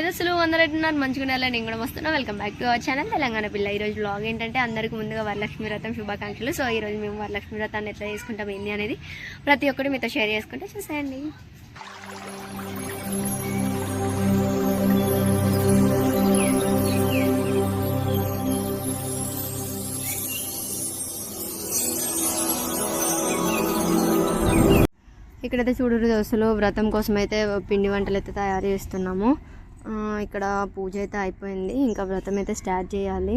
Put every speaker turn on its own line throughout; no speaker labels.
అయితే అసలు అందరూ ఎట్టున్నారు మంచిగా ఉండాలి నేను కూడా వస్తున్నా. Welcome back to our channel Telangana పిల్ల. ఈరోజు బ్లాగ్ ఏంటంటే అందరికి ముందుగా వరలక్ష్మి వ్రతం శుభాకాంక్షలు. సో ఈరోజు మేము వరలక్ష్మి వ్రతాన్ని ఎట్లా చేసుకుంటాం ఏంటి అనేది ప్రతి ఒక్కటి మీతో షేర్ చేసుకుంటే చూసేయండి. ఇక్కడైతే చూడరు దోశలు వ్రతం కోసం అయితే పిండి వంటలు అయితే తయారు చేస్తున్నాము. ఇక్కడ పూజ అయితే అయిపోయింది. ఇంకా వ్రతం అయితే స్టార్ట్ చేయాలి.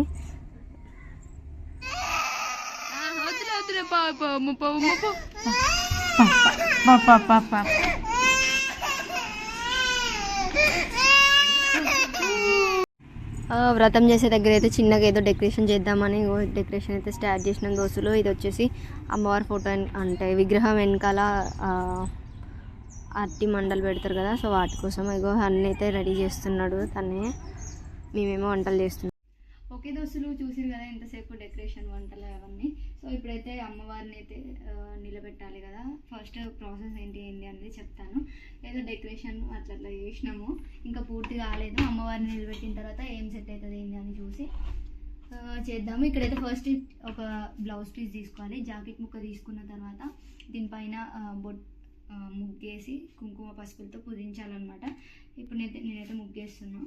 వ్రతం చేసే దగ్గర అయితే చిన్నగా ఏదో డెకరేషన్ చేద్దామని డెకరేషన్ అయితే స్టార్ట్ చేసిన. దోశలు ఇది వచ్చేసి అమ్మవారి ఫోటో అంటే విగ్రహం వెనకాల అట్టి అరటి మండలు పెడతారు కదా సో వాటి కోసం ఇగో అన్నీ అయితే రెడీ చేస్తున్నాడు తనే. మేమేమో వంటలు చేస్తున్నాం. ఓకే దోస్తులు చూసారు కదా ఎంతసేపు డెకరేషన్ వంటలు అవన్నీ. సో ఇప్పుడైతే అమ్మవారిని అయితే నిలబెట్టాలి కదా. ఫస్ట్ ప్రాసెస్ ఏంటి ఏంటి అనేది చెప్తాను. ఏదో డెకరేషన్ అట్లా అట్లా చేసినాము. ఇంకా పూర్తి కాలేదు. అమ్మవారిని నిలబెట్టిన తర్వాత ఏం సెట్ అవుతుంది ఏంటి అని చూసి చేద్దాము. ఇక్కడైతే ఫస్ట్ ఒక బ్లౌజ్ పీస్ తీసుకోవాలి. జాకెట్ ముక్క తీసుకున్న తర్వాత దీనిపైన ఆ, బొట్ ముగ్గేసి కుంకుమ పసుపులతో పుదించాలన్నమాట. ఇప్పుడు నేనైతే నేనైతే ముగ్గేస్తున్నా.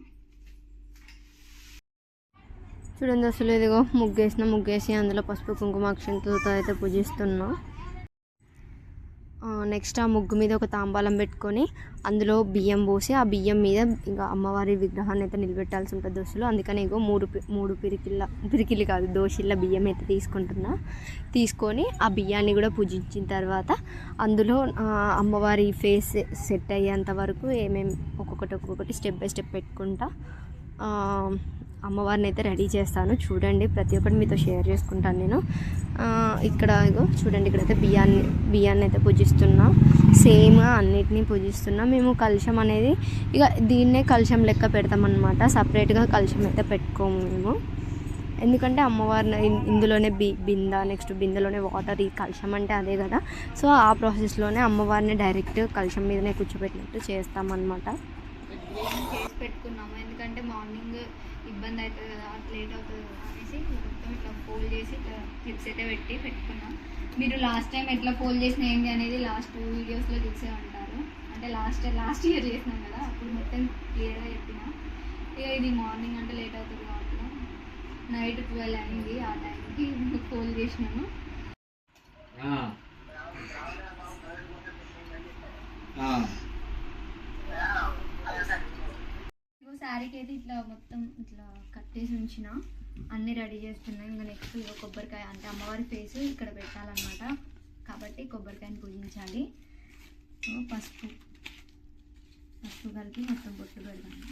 చూడండి అసలు ఇదిగో ముగ్గేసిన ముగ్గేసి అందులో పసుపు కుంకుమ అక్షంతలతో అయితే పూజిస్తున్నాం. నెక్స్ట్ ఆ ముగ్గు మీద ఒక తాంబాలం పెట్టుకొని అందులో బియ్యం పోసి ఆ బియ్యం మీద ఇంకా అమ్మవారి విగ్రహాన్ని అయితే నిలబెట్టాల్సి ఉంటుంది దోశలు. అందుకని ఇగో మూడు మూడు పిరికిళ్ళ పిరికిళ్ళు కాదు దోశల బియ్యం అయితే తీసుకుంటున్నా. తీసుకొని ఆ బియ్యాన్ని కూడా పూజించిన తర్వాత అందులో అమ్మవారి ఫేస్ సెట్ అయ్యేంత వరకు ఏమేమి ఒక్కొక్కటి ఒక్కొక్కటి స్టెప్ బై స్టెప్ పెట్టుకుంటా. అమ్మవారిని అయితే రెడీ చేస్తాను. చూడండి ప్రతి ఒక్కటి మీతో షేర్ చేసుకుంటాను నేను. ఇక్కడ ఇగో చూడండి ఇక్కడైతే బియ్యాన్ని బియ్యాన్ని అయితే పూజిస్తున్నాం. సేమ్గా అన్నిటినీ పూజిస్తున్నాం. మేము కలుషం అనేది ఇక దీన్నే కలుషం లెక్క పెడతామన్నమాట. సపరేట్గా కలుషం అయితే పెట్టుకోము మేము. ఎందుకంటే అమ్మవారిని ఇందులోనే బి బింద నెక్స్ట్ బిందెలోనే వాటర్ ఈ కలుషం అంటే అదే కదా. సో ఆ ప్రాసెస్లోనే అమ్మవారిని డైరెక్ట్ కలుషం మీదనే కూర్చోబెట్టినట్టు చేస్తామన్నమాట. పెట్టుకున్నాము? ఎందుకంటే మార్నింగ్ ఇబ్బంది అవుతుంది కదా లేట్ అవుతుంది కదా అనేసి మొత్తం ఇట్లా ఫోల్డ్ చేసి ఇట్లా క్లిప్స్ అయితే పెట్టి పెట్టుకున్నాం. మీరు లాస్ట్ టైం ఎట్లా ఫోల్డ్ చేసిన ఏంటి అనేది లాస్ట్ టూ వీడియోస్లో చూసే ఉంటారు. అంటే లాస్ట్ లాస్ట్ ఇయర్ చేసినాం కదా అప్పుడు మొత్తం క్లియర్గా చెప్పిన. ఇక ఇది మార్నింగ్ అంటే లేట్ అవుతుంది కాబట్టి నైట్ ట్వెల్వ్ అయింది ఆ టైంకి ఫోల్డ్ చేసినాము.
ఆ.
శారీకి అయితే ఇట్లా మొత్తం ఇట్లా కట్టేసి ఉంచిన. అన్నీ రెడీ చేస్తున్నాం. ఇంకా నెక్స్ట్ ఇక కొబ్బరికాయ అంటే అమ్మవారి ఫేస్ ఇక్కడ పెట్టాలన్నమాట. కాబట్టి కొబ్బరికాయని పూజించాలి. పసుపు. పసుపు కలిపి మొత్తం బొట్టు పెడదాము.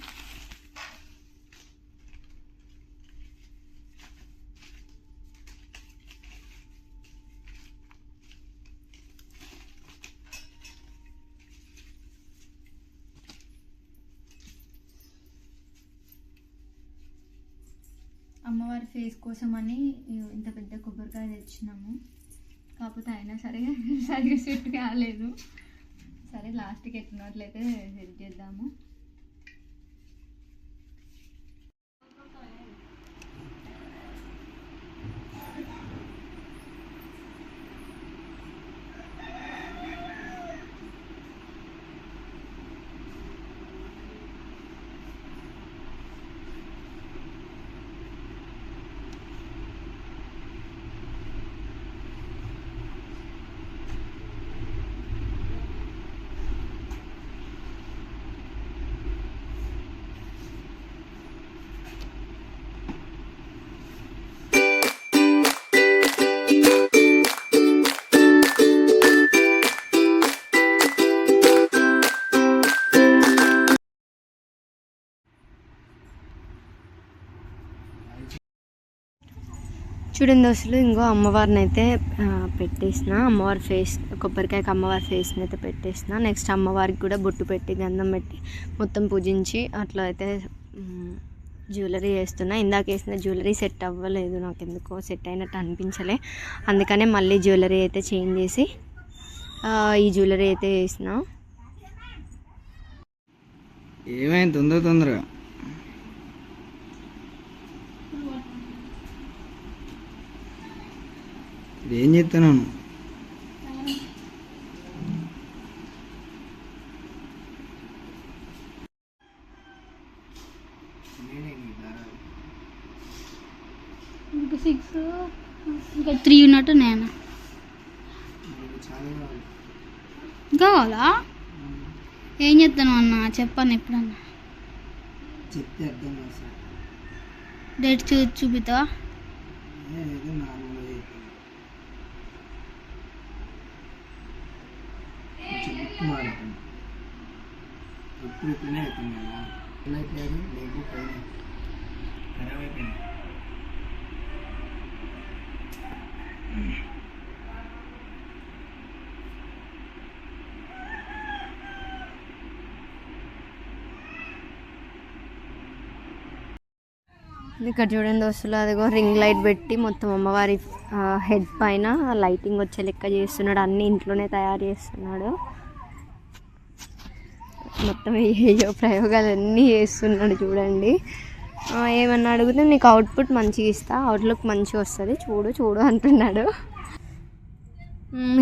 అమ్మవారి ఫేస్ కోసం అని ఇంత పెద్ద కొబ్బరికాయ తెచ్చినాము. కాకపోతే అయినా సరే సరిగ్గా సెట్ కాలేదు. సరే లాస్ట్కి ఎట్టినట్లయితే సెట్ చేద్దాము. చూడండి దోస్తులు ఇంకో అమ్మవారిని అయితే పెట్టేసిన. అమ్మవారి ఫేస్ కొబ్బరికాయకు అమ్మవారి ఫేస్ని అయితే పెట్టేసిన. నెక్స్ట్ అమ్మవారికి కూడా బొట్టు పెట్టి గంధం పెట్టి మొత్తం పూజించి అట్లా అయితే జ్యువెలరీ వేస్తున్నా. ఇందాక వేసిన జ్యువెలరీ సెట్ అవ్వలేదు నాకు ఎందుకో సెట్ అయినట్టు అనిపించలే. అందుకనే మళ్ళీ జ్యువెలరీ అయితే చేంజ్ చేసి ఈ జ్యువెలరీ అయితే వేసిన.
ఏమైంది? తొందర తొందరగా. ఏం చెప్తాను
ఇంకా సిక్స్ ఇంకా త్రీ ఉన్నట్టు నేను కావాలా? ఏం చెప్తాను అన్న? చెప్పాను ఎప్పుడన్నా?
చెప్తే అర్థం కాదు సార్.
డేట్ చూ చూపిస్తావా
ఏదో నార్మల్గా చెప్తాను మారుతుంది బుక్ మారుతాను ఎప్పుడు ఇట్లనే అవుతుంది కదా ఎలా అయిపోయారు లేకు పైన ఖరాబ్ అయిపోయింది
ఇక్కడ చూడండి దోస్తులు అదిగో రింగ్ లైట్ పెట్టి మొత్తం అమ్మవారి హెడ్ పైన లైటింగ్ వచ్చే లెక్క చేస్తున్నాడు అన్ని ఇంట్లోనే తయారు చేస్తున్నాడు. మొత్తం ఏయో ప్రయోగాలు అన్నీ చేస్తున్నాడు చూడండి. ఏమన్నా అడిగితే నీకు అవుట్పుట్ మంచిగా ఇస్తా అవుట్లుక్ మంచిగా వస్తుంది. చూడు చూడు అంటున్నాడు.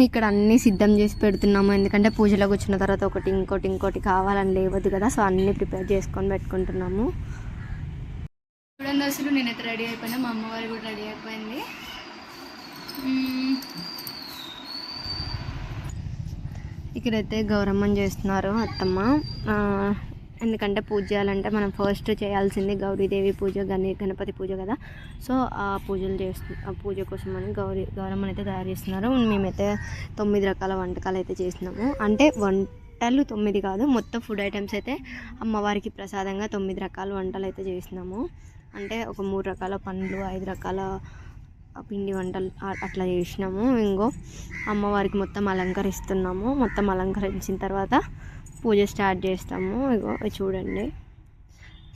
ఇక్కడ అన్నీ సిద్ధం చేసి పెడుతున్నాము. ఎందుకంటే పూజలోకి వచ్చిన తర్వాత ఒకటి ఇంకోటి ఇంకోటి కావాలని లేవద్దు కదా సో అన్నీ ప్రిపేర్ చేసుకొని పెట్టుకుంటున్నాము. చూడండి అసలు నేనైతే రెడీ అయిపోయినా మా అమ్మవారు కూడా రెడీ అయిపోయింది మ్మ్. ఇక్కడైతే గౌరమ్మని చేస్తున్నారు అత్తమ్మ. ఎందుకంటే పూజ చేయాలంటే మనం ఫస్ట్ చేయాల్సింది గౌరీదేవి పూజ గణే గణపతి పూజ కదా. సో ఆ పూజలు చేస్తు ఆ పూజ కోసం అని గౌరీ గౌరమ్మని అయితే తయారు చేస్తున్నారు. మేమైతే తొమ్మిది రకాల వంటకాలు అయితే చేసినాము. అంటే వంటలు తొమ్మిది కాదు మొత్తం ఫుడ్ ఐటమ్స్ అయితే అమ్మవారికి ప్రసాదంగా తొమ్మిది రకాల వంటలు అయితే చేసినాము. అంటే ఒక మూడు రకాల పండ్లు ఐదు రకాల పిండి వంటలు అట్లా చేసినాము. ఇంకో అమ్మవారికి మొత్తం అలంకరిస్తున్నాము. మొత్తం అలంకరించిన తర్వాత పూజ స్టార్ట్ చేస్తాము. ఇగో చూడండి.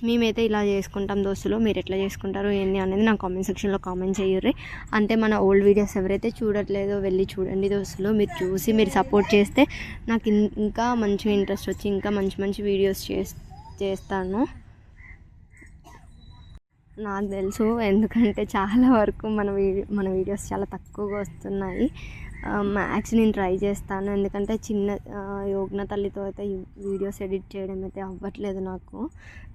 మేమైతే ఇలా చేసుకుంటాం దోస్తులు. మీరు ఎట్లా చేసుకుంటారు ఏంటి అనేది నా కామెంట్ సెక్షన్లో కామెంట్ చేయర్రి. అంతే మన ఓల్డ్ వీడియోస్ ఎవరైతే చూడట్లేదో వెళ్ళి చూడండి దోస్తులు. మీరు చూసి మీరు సపోర్ట్ చేస్తే నాకు ఇంకా మంచిగా ఇంట్రెస్ట్ వచ్చి ఇంకా మంచి మంచి వీడియోస్ చేస్తాను. నాకు తెలుసు. ఎందుకంటే చాలా వరకు మన వీడియో మన వీడియోస్ చాలా తక్కువగా వస్తున్నాయి. మ్యాక్స్ నేను ట్రై చేస్తాను. ఎందుకంటే చిన్న యోగ్న తల్లితో అయితే వీడియోస్ ఎడిట్ చేయడం అయితే అవ్వట్లేదు నాకు.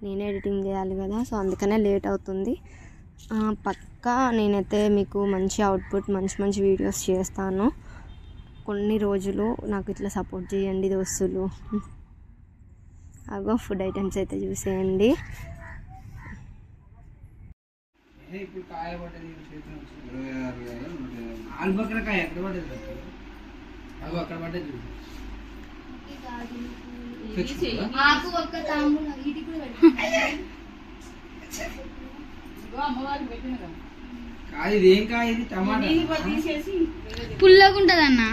నేనే ఎడిటింగ్ చేయాలి కదా సో అందుకనే లేట్ అవుతుంది. పక్కా నేనైతే మీకు మంచి అవుట్పుట్ మంచి మంచి వీడియోస్ చేస్తాను. కొన్ని రోజులు నాకు ఇట్లా సపోర్ట్ చేయండి దోస్తులు. అగో ఫుడ్ ఐటమ్స్ అయితే చూసేయండి.
ఇప్పుడు కాయ పడ్డది చేతిలో వచ్చింది. ఇరవై ఆరు వేల నూట యాభై. ఆల్బక్ర కాయ ఎక్కడ పడ్డది డాక్టర్? అగో అక్కడ పడ్డది చూడు. తెచ్చుకుంటావా?
ఆకు ఒక్క తాంబూలం ఇది కూడా
కాదు ఇది ఏం కాయ ఇది టమాటా
పుల్లగా ఉంటుంది అన్న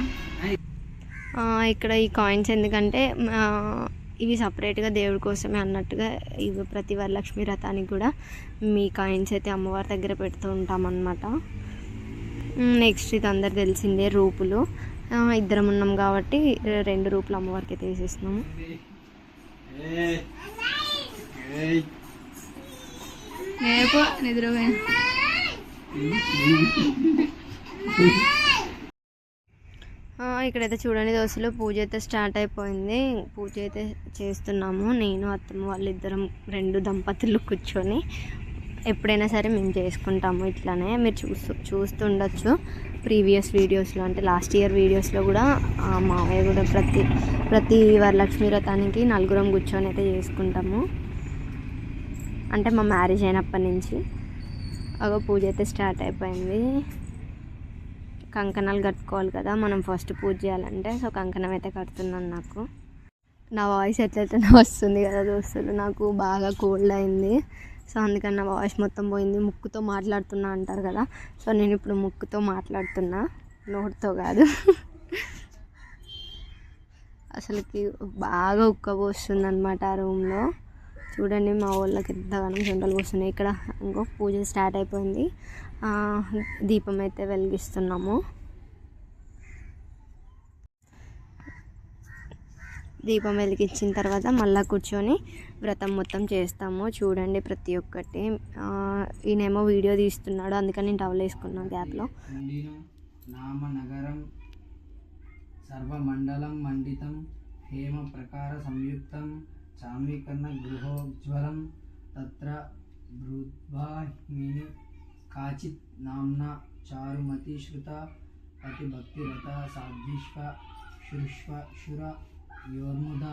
ఆ, ఇక్కడ ఈ కాయిన్స్ ఎందుకంటే ఇవి సపరేట్గా దేవుడి కోసమే అన్నట్టుగా ఇవి ప్రతి వరలక్ష్మి రథానికి కూడా మీ కాయిన్స్ అయితే అమ్మవారి దగ్గర పెడుతూ ఉంటామన్నమాట. నెక్స్ట్ ఇది అందరు తెలిసిందే రూపులు. ఇద్దరం ఉన్నాం కాబట్టి రెండు రూపులు అమ్మవారికి అయితే వేసేస్తున్నాము.
ఏయ్. ఏయ్.
రేపు నిద్రపోయిన
ఆ, ఇక్కడైతే చూడండి దోశలు పూజ అయితే స్టార్ట్ అయిపోయింది. పూజ అయితే చేస్తున్నాము. నేను అత్తమ్మ వాళ్ళిద్దరం రెండు దంపతులు కూర్చొని ఎప్పుడైనా సరే మేము చేసుకుంటాము ఇట్లానే. మీరు చూస్తూ చూస్తుండొచ్చు ప్రీవియస్ వీడియోస్లో. అంటే లాస్ట్ ఇయర్ వీడియోస్లో కూడా మావయ్య కూడా ప్రతి ప్రతి వరలక్ష్మి వ్రతానికి నలుగురం కూర్చొని అయితే చేసుకుంటాము. అంటే మా మ్యారేజ్ అయినప్పటి నుంచి. అగో పూజ అయితే స్టార్ట్ అయిపోయింది. కంకణాలు కట్టుకోవాలి కదా మనం ఫస్ట్ పూజ చేయాలంటే. సో కంకణం అయితే కడుతున్నాను నాకు. నా వాయిస్ ఎట్లయితే వస్తుంది కదా దోస్తులు. నాకు బాగా కోల్డ్ అయింది. సో అందుకని నా వాయిస్ మొత్తం పోయింది. ముక్కుతో మాట్లాడుతున్నా అంటారు కదా. సో నేను ఇప్పుడు ముక్కుతో మాట్లాడుతున్నా. నోటితో కాదు. అసలుకి బాగా ఉక్కబోస్తుంది అనమాట ఆ రూమ్లో చూడండి మా వాళ్ళకి ఎంతగానో జొండలు పోస్తున్నాయి. ఇక్కడ ఇంకో పూజ స్టార్ట్ అయిపోయింది. దీపం అయితే వెలిగిస్తున్నాము. దీపం వెలిగించిన తర్వాత మళ్ళీ కూర్చొని వ్రతం మొత్తం చేస్తాము. చూడండి ప్రతి ఒక్కటి. ఈయనేమో వీడియో తీస్తున్నాడు అందుకని నేను టవల్ వేసుకున్నాను గ్యాప్లో.
నామ నగరం సర్వమండలం మండితం హేమ ప్రకార సంయుక్తం చామీకరణ గృహోజ్వలం తత్ర బృద్వాహిని కాచిత్ నామ్నా చారుమతి శ్రుత అతిభక్తిరత సాధ్విష్వ శుష్వ శుర యోర్ముద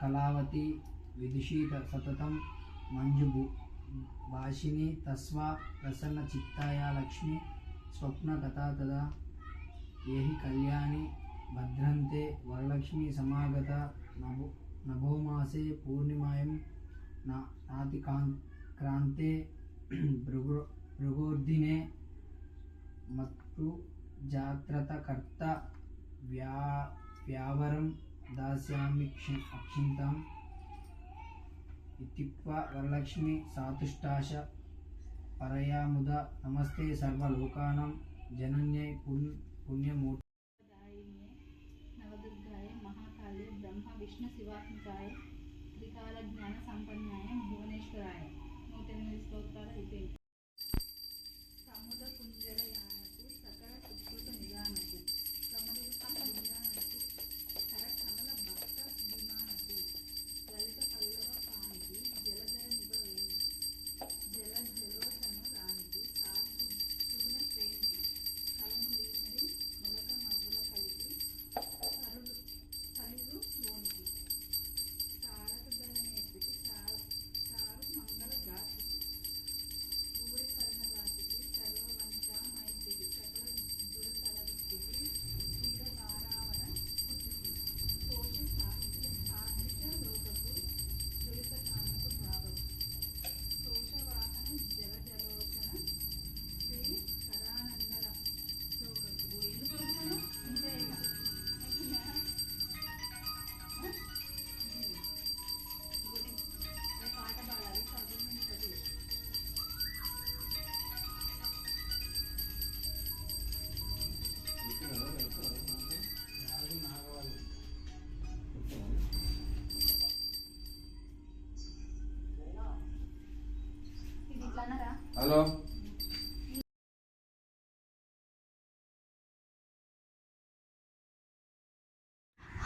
కళావతి విదుషీత సతతం మంజుభు భాషిని తస్వా ప్రసన్న చిత్తాయా లక్ష్మి స్వప్న కథా తదా ఏహి కళ్యాణి భద్రంతే వరలక్ష్మి సమాగత నభో నభోమాసే పూర్ణిమాయం నా నాతి కాన్ క్రాంతే భృగు భృగోర్ధినే మత్తు జాగ్రత్త కర్త వ్యా వ్యావరం దాస్యామి క్షి అక్షింతాం ఇత్యుక్త్వా వరలక్ష్మి సాతుష్టాశ పరయాముద నమస్తే సర్వలోకానాం జనన్యై
పుణ్య
పుణ్యం 说
待了一
辈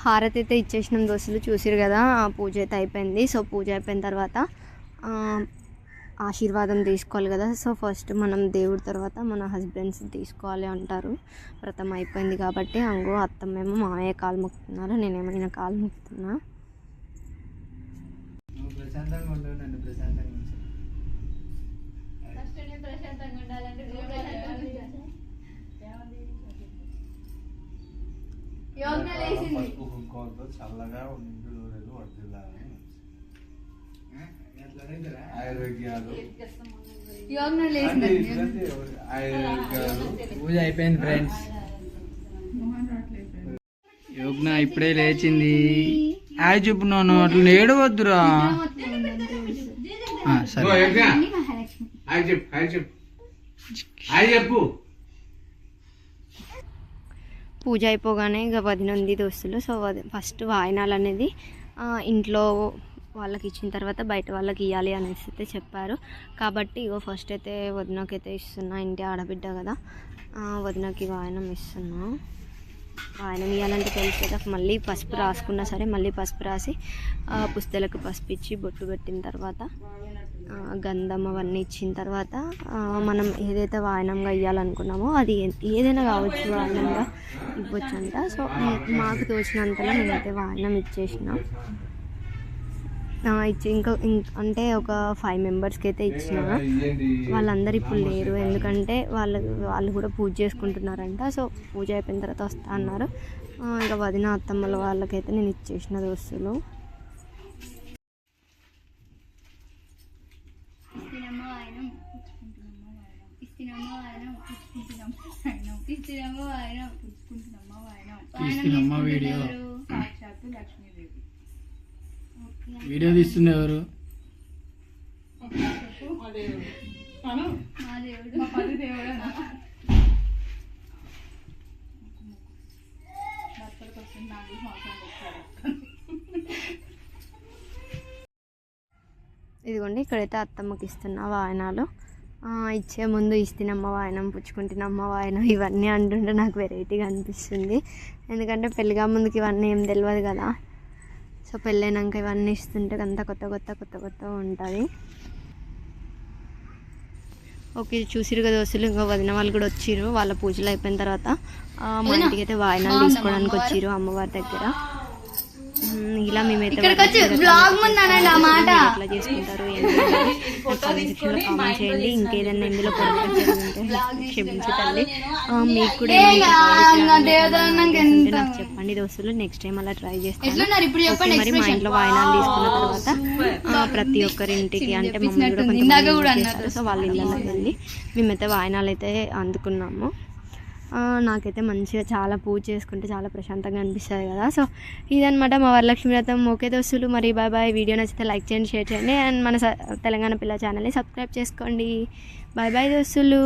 హారతి అయితే ఇచ్చేసినాం దోస్తులు చూసిరు కదా ఆ పూజ అయితే అయిపోయింది. సో పూజ అయిపోయిన తర్వాత ఆశీర్వాదం తీసుకోవాలి కదా. సో ఫస్ట్ మనం దేవుడి తర్వాత మన హస్బెండ్స్ తీసుకోవాలి అంటారు. వ్రతం అయిపోయింది కాబట్టి అంగో అత్తమ్మేమో మామయ్య కాలు మొక్కుతున్నారు. నేనేమైనా కాలు మొక్కుతున్నా?
ప్రశాంతంగా ఉండవు నన్ను ప్రశాంతంగా ఉంచు
ఫస్ట్ నేను ప్రశాంతంగా ఉండాలంటే నువ్వు ప్రశాంతంగా ఉండాలి. యోగ లేచింది
పసుపు కుంకుమతో చల్లగా నిండు నూనెలు వర్దిల్లాలని? ఆయుర్వేద్యాలు.
పూజ అయిపోయింది ఫ్రెండ్స్ యోగ్న ఇప్పుడే లేచింది. హాయ్ చెప్పు నన్ను అట్లా ఏడవద్దురా. ఆ, సరే
చెప్పు చెప్పు. చెప్పు.
పూజ అయిపోగానే ఇక వదిన దోస్తులు. సో ఫస్ట్ వాయనాలు అనేది ఇంట్లో వాళ్ళకి ఇచ్చిన తర్వాత బయట వాళ్ళకి ఇవ్వాలి అనేసి అయితే చెప్పారు. కాబట్టి ఇగో ఫస్ట్ అయితే వదినకి అయితే ఇస్తున్నా ఇంటి ఆడబిడ్డ కదా. వదినకి వాయనం ఇస్తున్నా. వాయనం ఇవ్వాలంటే తెలుసు కదా మళ్ళీ పసుపు రాసుకున్నా సరే మళ్ళీ పసుపు రాసి పుస్తలకు పసుపు ఇచ్చి బొట్టు పెట్టిన తర్వాత గంధం అవన్నీ ఇచ్చిన తర్వాత మనం ఏదైతే వాయనంగా ఇవ్వాలనుకున్నామో అది ఏదైనా కావచ్చు వాయనంగా ఇవ్వచ్చు అంట సో మాకు తోచినంతలో నేనైతే వాయనం ఇచ్చేసిన. ఇచ్చి ఇంకా అంటే ఒక ఫైవ్ మెంబర్స్కి అయితే ఇచ్చిన. వాళ్ళందరూ ఇప్పుడు లేరు. ఎందుకంటే వాళ్ళు వాళ్ళు కూడా పూజ చేసుకుంటున్నారంట. సో పూజ అయిపోయిన తర్వాత వస్తా అన్నారు. ఇంకా వదిన అత్తమ్మల వాళ్ళకైతే నేను ఇచ్చేసిన దోస్తులు
ఇస్తినమ్మ వాయనం పుచ్చుకుంటున్నమ్మ
వీడియో.
సాక్షాత్తు లక్ష్మీదేవి.
వీడియో తీస్తుంది ఎవరు?
ఇదిగోండి ఇక్కడైతే అత్తమ్మకి ఇస్తున్నా వాయనాలు. ఇచ్చే ముందు ఇస్తినమ్మ వాయనం పుచ్చుకుంటున్నమ్మ వాయనం ఇవన్నీ అంటుంటే నాకు వెరైటీగా అనిపిస్తుంది. ఎందుకంటే పెళ్ళిగా ముందుకి ఇవన్నీ ఏం తెలియదు కదా. సో పెళ్ళైనాక ఇవన్నీ ఇస్తుంటే అంత కొత్త కొత్త కొత్త కొత్త ఉంటుంది. ఓకే చూసిరు కదా దోస్తులు ఇంకా వదిన వాళ్ళు కూడా వచ్చిర్రు వాళ్ళ పూజలు అయిపోయిన తర్వాత మా ఇంటికి అయితే వాయనాలు తీసుకోవడానికి వచ్చిర్రు అమ్మవారి దగ్గర. ఇలా మేమైతే ఎట్లా చేసుకుంటారు కామెంట్ చేయండి. ఇంకేదైనా ఇందులో క్షమించి తల్లి. మీకు కూడా నాకు చెప్పండి. దోస్తులు నెక్స్ట్ టైం అలా ట్రై చేస్తాను. మరి మా ఇంట్లో వాయనాలు తీసుకున్న తర్వాత ప్రతి ఒక్కరి ఇంటికి అంటే మమ్మల్ని కూడా. సో వాళ్ళ ఇళ్ళకి వెళ్ళి మేమైతే వాయనాలు అయితే అందుకున్నాము. నాకైతే మంచిగా చాలా పూజ చేసుకుంటే చాలా ప్రశాంతంగా అనిపిస్తుంది కదా. సో ఇదనమాట మా వరలక్ష్మి వ్రతం. ఓకే దోస్తులు మరి బాయ్ బాయ్ వీడియో నచ్చితే లైక్ చేయండి షేర్ చేయండి. అండ్ మన స- తెలంగాణ పిల్ల ఛానల్ని సబ్స్క్రైబ్ చేసుకోండి. బాయ్ బాయ్ దోస్తులు.